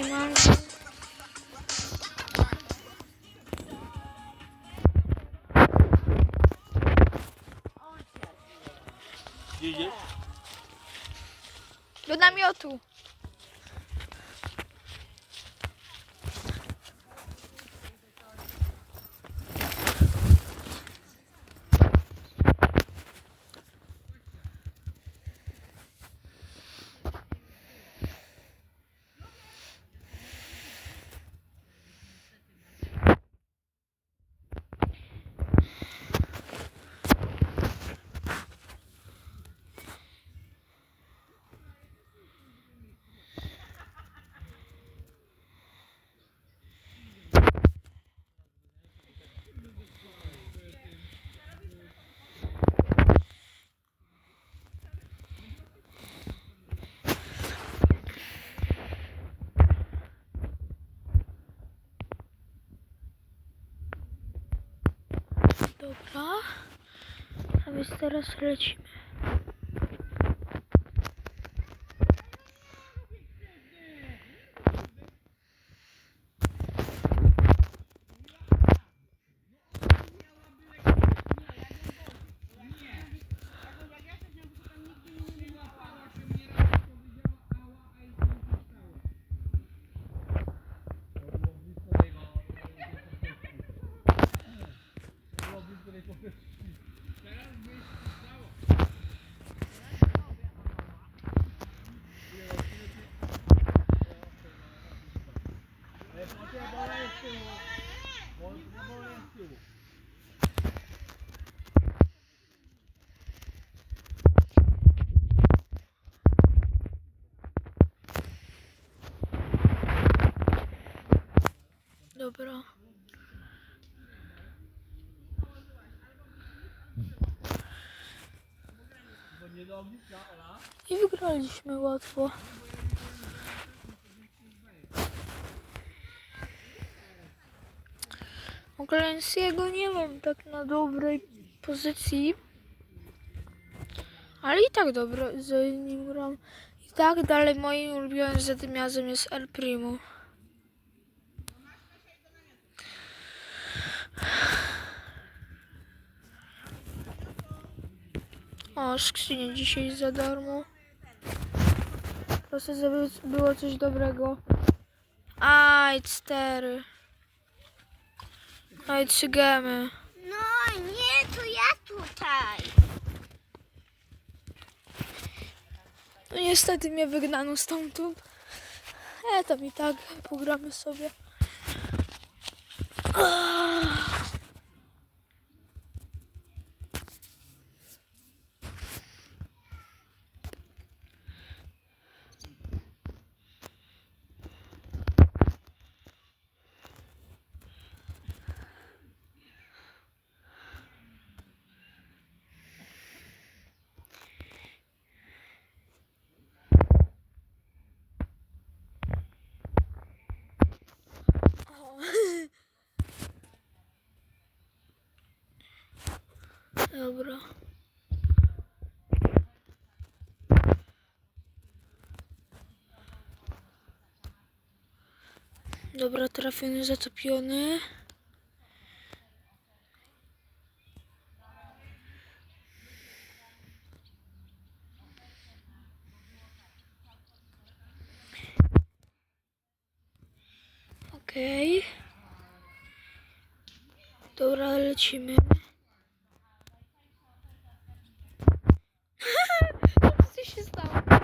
Siemanko. Gdzie idziesz? Do namiotu. Dobra. A więc teraz lecimy. Dobra. I wygraliśmy łatwo. Glensiego nie mam tak na dobrej pozycji. Ale i tak dobrze z nim gram. I tak dalej moim ulubionym zadymiarzem jest El Primo. O, skrzynię dzisiaj za darmo. Proszę, żeby było coś dobrego. Aj, cztery. Aj, trzy gemy. No nie, to ja tutaj. No niestety mnie wygnano stamtąd. E, tam i tak pogramy sobie. Ah. Dobra. Dobra, trafiony, zatopiony. Okej. Dobra, lecimy. Co się stało?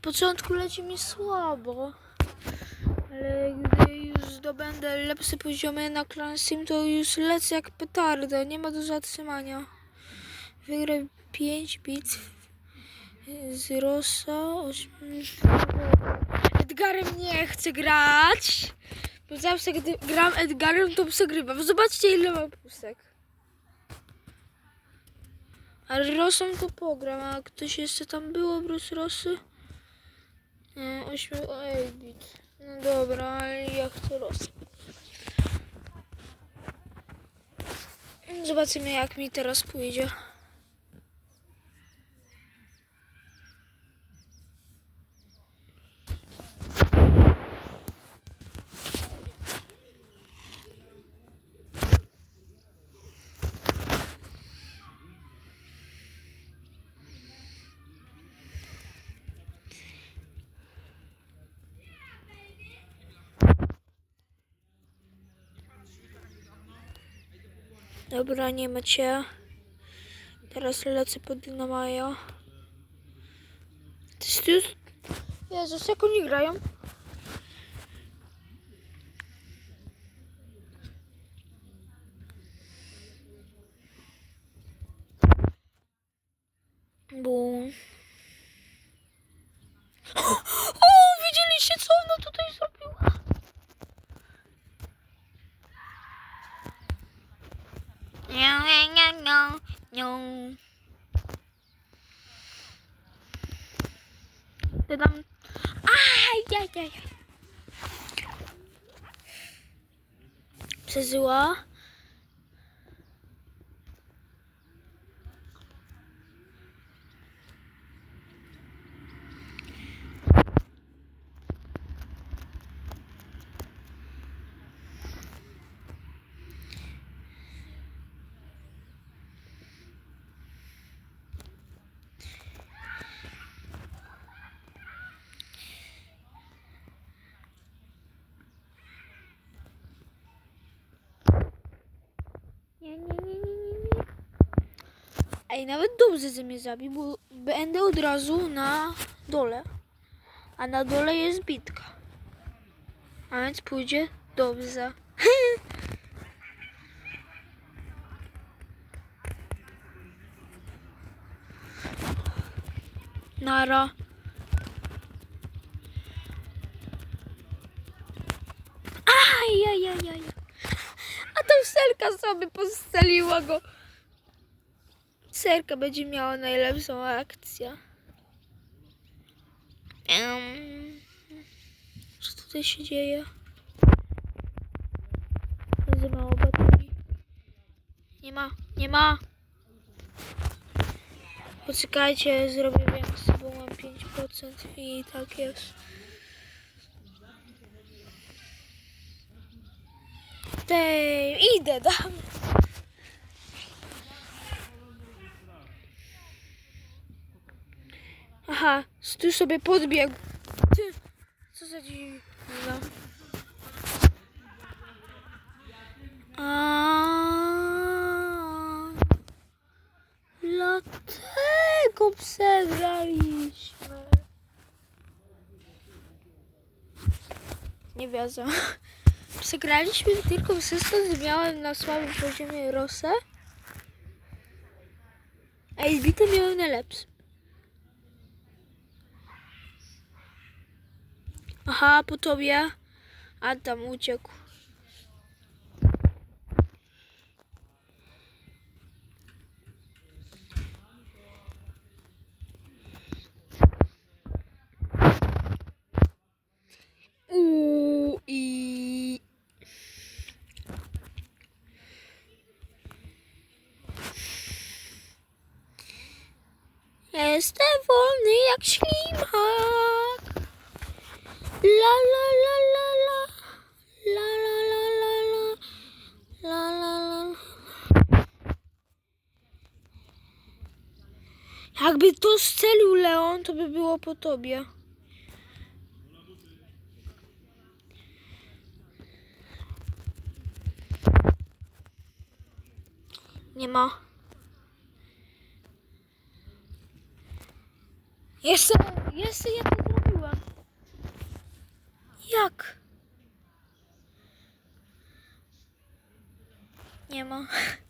Na początku leci mi słabo, ale gdy już zdobędę lepsze poziomy na Clansim, to już lecę jak petarda, nie ma do zatrzymania. Wygrę 5 bitw z Rosa, 8... Edgarem nie chcę grać, bo zawsze gdy gram Edgarem, to przegrywam. Zobaczcie ile mam pustek. Ale Rosą to pogram, a ktoś jeszcze tam był oprócz Rosy? Nie, 8 bit. No dobra, ale ja chcę Rosę. Zobaczymy jak mi teraz pójdzie. Dobra, nie ma cię. Teraz lecę pod Dynamaja. Jezus, jak oni grają? Bum. O, widzieliście co ona tutaj zrobiła? Nie, nie, nie, nie, nie. Ty tam... Aj, aj, aj. Przeżyła. Nie, nie, nie, nie, nie. Ej, nawet dobrze, że mnie zabił, bo będę od razu na dole. A na dole jest bitka. A więc pójdzie dobrze. Nara. Serka sobie postrzeliła go. Serka będzie miała najlepszą akcję. Em, co tutaj się dzieje? Za mało baterii. Nie ma, nie ma. Poczekajcie, zrobię większy, bo mam 5% i tak jest. Tej, idę tam. Aha, tu sobie podbiegł. Ty, co za dziwne. A, Dlatego przegraliśmy. Nie wierzę. Przez to, że miałem na słabym poziomie Rosę. A Elbitę miałem najlepszy. Aha, po tobie. A tam uciekł. Uuu, i... Jestem wolny jak ślimak. La la la la la. La la la la la. La la la. Jakby to strzelił Leon, to by było po tobie. Nie ma. Jeszcze, jeszcze ja to. Jak? Nie ma.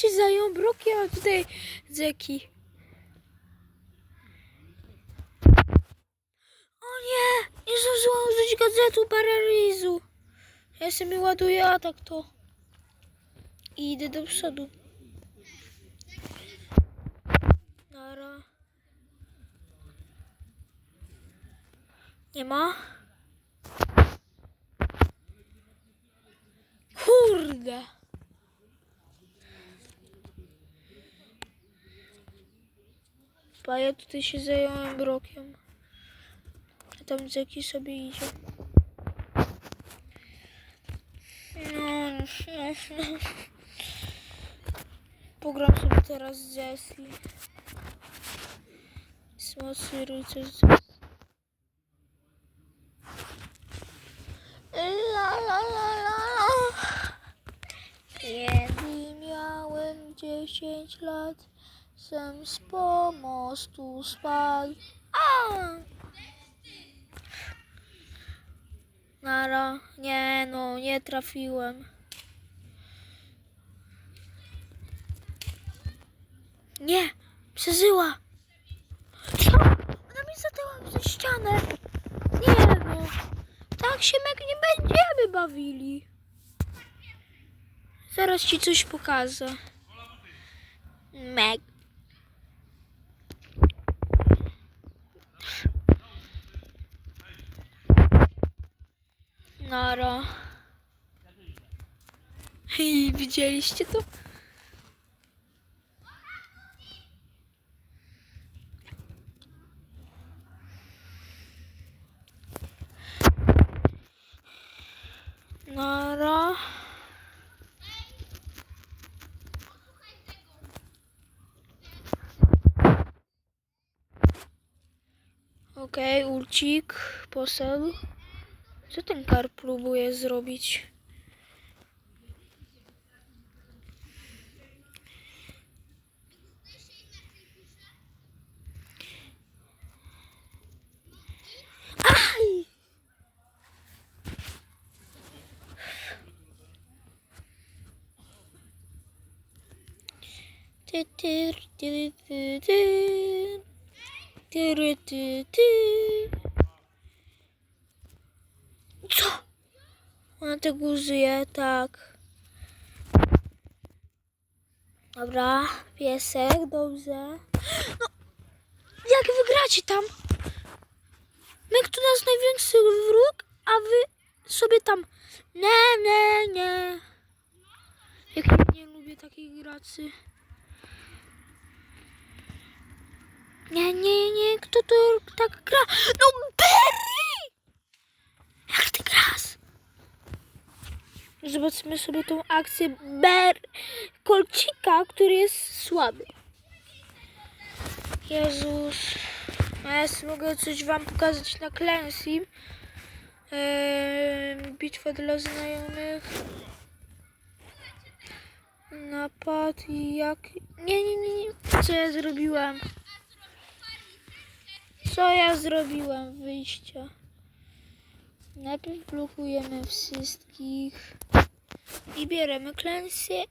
się zajął brokiem, a tutaj zeki. O nie! Nie zdążyłam użyć gazetu paralizu. Ja sobie ładuję atak to. I idę do przodu. Nara. Nie ma? Pa, ja tutaj się zająłem brokiem. A tam Zeki sobie idzie. No, no, no. Pogram sobie teraz z Jessie. Smasyruj coś z La la la la la. Kiedy miałem 10 lat, sem z pomostu spadł. A! Nara, nie no, nie trafiłem. Nie, przeżyła. Co? Ona mi zatyła przez ścianę. Nie no, tak się Meg nie będziemy bawili. Zaraz ci coś pokażę. Meg. Nara. I widzieliście to? Nara. Okej, ulcik poszedł. Co ten kar próbuje zrobić? Aj! Ty, ty, ty, ty, ty. Ty, ty, ty, ty. Co? Ona tego użyje, tak. Dobra, piesek, dobrze. No, jak wygracie tam? Mek to nasz największy wróg, a wy sobie tam... Nie, nie, nie. Jak ja nie lubię takich graczy. Nie, nie, nie, kto to tak gra? No Berry! Jak ty grasz? Zobaczmy sobie tą akcję Ber Kolcika, który jest słaby. Jezus. Ja mogę coś wam pokazać na Clancy. Eee, bitwa dla znajomych. Napad i jak... Nie, nie, nie, nie. Co ja zrobiłam? Co ja zrobiłem? Wyjścia. Najpierw blokujemy wszystkich. I bierzemy klęsję.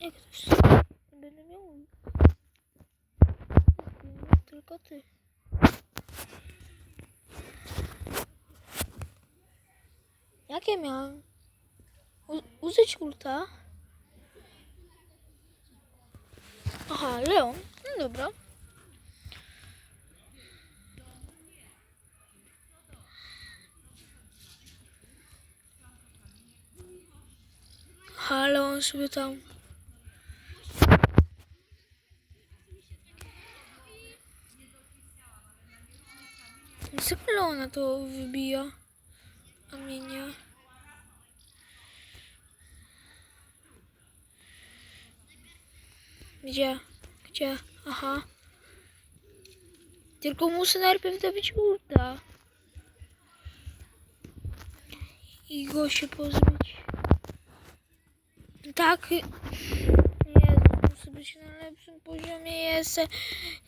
Jak to będę miał... Tylko ty. Jak ja miałem? U użyć ulta? Aha, Leon. No dobra. Ale on sobie tam. Co ona to wybija? A mnie nie. Gdzie? Gdzie? Aha. Tylko muszę najpierw dobić ulta. I go się pozbyć. Tak. Nie grać na lepszym poziomie jest,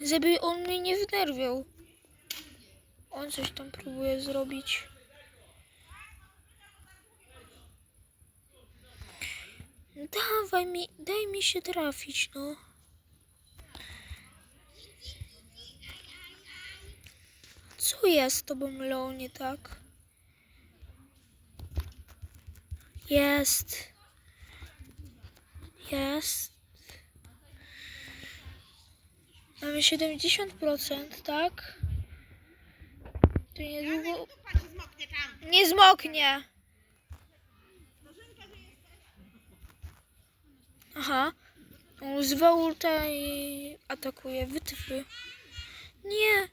żeby on mnie nie wnerwiał. On coś tam próbuje zrobić. Dawaj mi, daj mi się trafić, no. Co jest z tobą, Leo, nie tak? Jest. Jest. Mamy 70%, tak? To niedługo... Nie zmoknie! Aha. Używa ulta i atakuje. Wytyfy. Nie!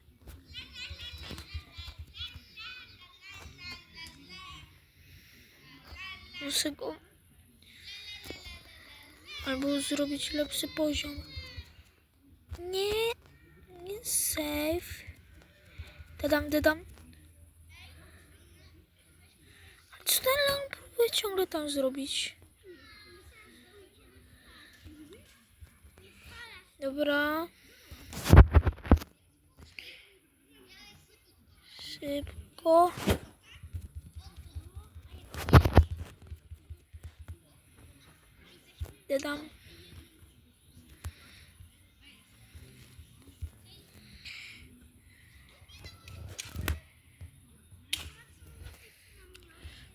Muszę go... Albo zrobić lepszy poziom. Nie, nie save. Dodam, dodam. A co ten Leon próbuje ciągle tam zrobić? Dobra. Szybko. Dodam.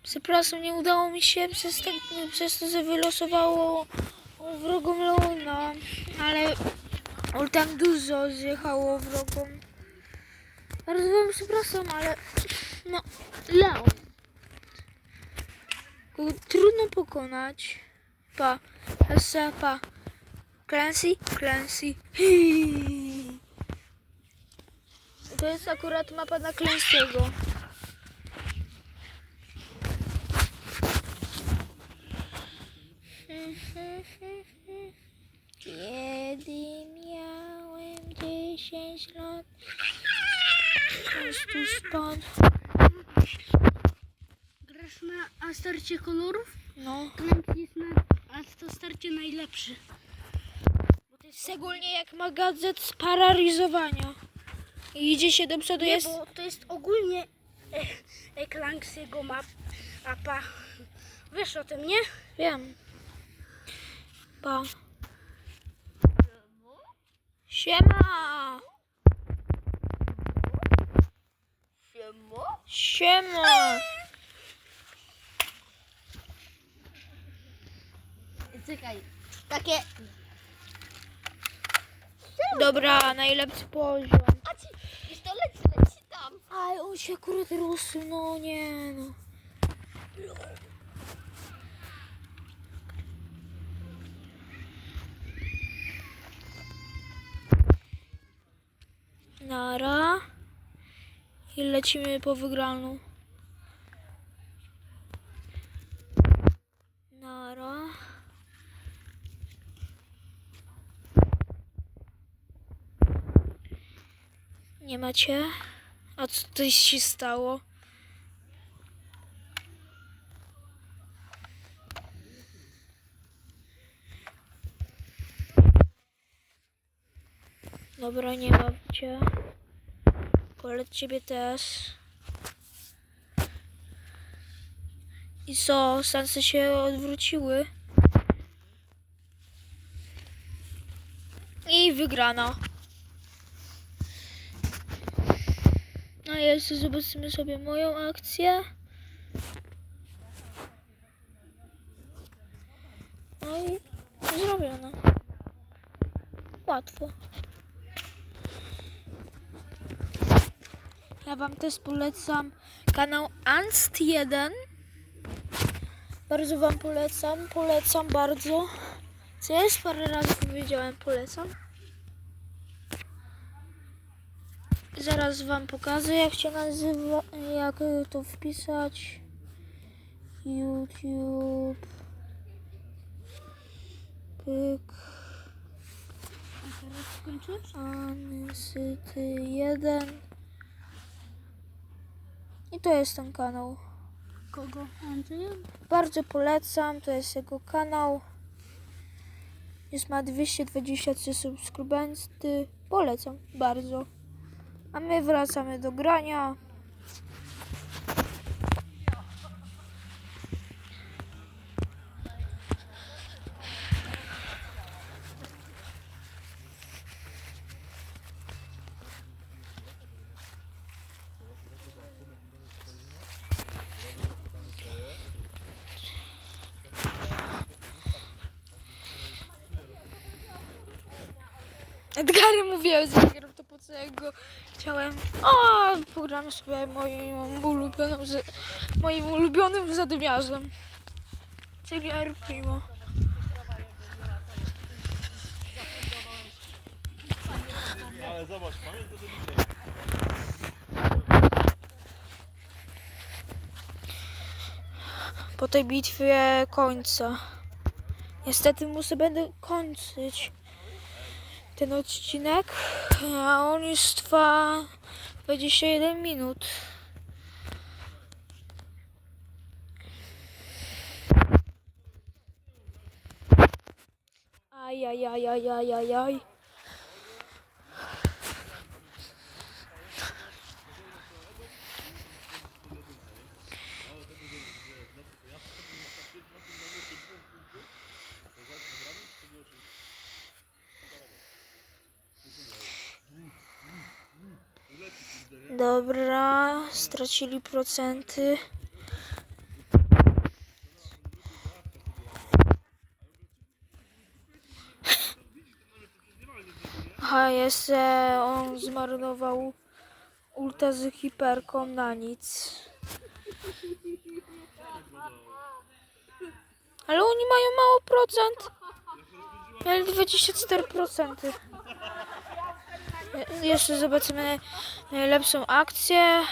Przepraszam, nie udało mi się przez, te, przez to, że wylosowało wrogom Leona, ale tam dużo zjechało wrogom. Bardzo wam przepraszam, ale no, Leon. Trudno pokonać. Pa, jeszcze pa. Clancy, Clancy. To jest akurat mapa na Clancy'ego. Kiedy miałem 10 lat, tu spadł. Grasz na starcie kolorów? No, jest na to starcie najlepszy. bo to jest szczególnie jak ma gadżet z paralizowania. I idzie się do przodu, Nie, jest... bo to jest ogólnie e, e, Klanks jego map, apa. Wiesz o tym, nie? Wiem. Pa. Siema! Siema! Czekaj. Takie. Dobra, najlepszy poziom. A ci. Pistolet leci tam. Ale on się akurat rozsył, no nie no. Nara. I lecimy po wygraną. Nara. Nie macie? A co coś się stało? Dobra, nie ma cię. Polet ciebie też. I co? Szanse się odwróciły. I wygrana. A jeszcze zobaczymy sobie moją akcję. No i zrobione. Łatwo. Ja wam też polecam kanał Anst1. Bardzo wam polecam, polecam bardzo. Co jest parę razy powiedziałem polecam. Zaraz wam pokażę jak się nazywa, jak to wpisać. YouTube. Pyk. Ansyty 1. I to jest ten kanał. Kogo? Andrzeja? Bardzo polecam, to jest jego kanał. Jest ma 223 subskrybenty. Polecam bardzo. A my wracamy do grania. Edgary mówiłem, że gram to po co ja go chciałem. O, pogram sobie moim ulubionym, z- moim ulubionym zadymiarzem. Czyli R Primo. Ale zobacz, pamiętaj, że. Po tej bitwie końca. Niestety muszę będę kończyć ten odcinek, a on już trwa 21 minut. Ajajajajajajaj. Dobra, stracili procenty. Aha, jeszcze on zmarnował ulta z hiperką na nic. Ale oni mają mało procent. Mieli 24%. Je- Jeszcze zobaczymy e, lepszą akcję.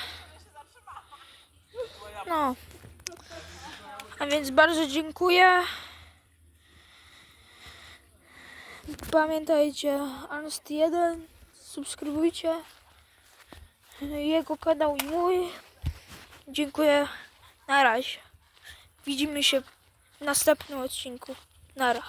No. A więc bardzo dziękuję. Pamiętajcie, Anst1, subskrybujcie jego kanał i mój. Dziękuję. Na razie. Widzimy się w następnym odcinku. Nara.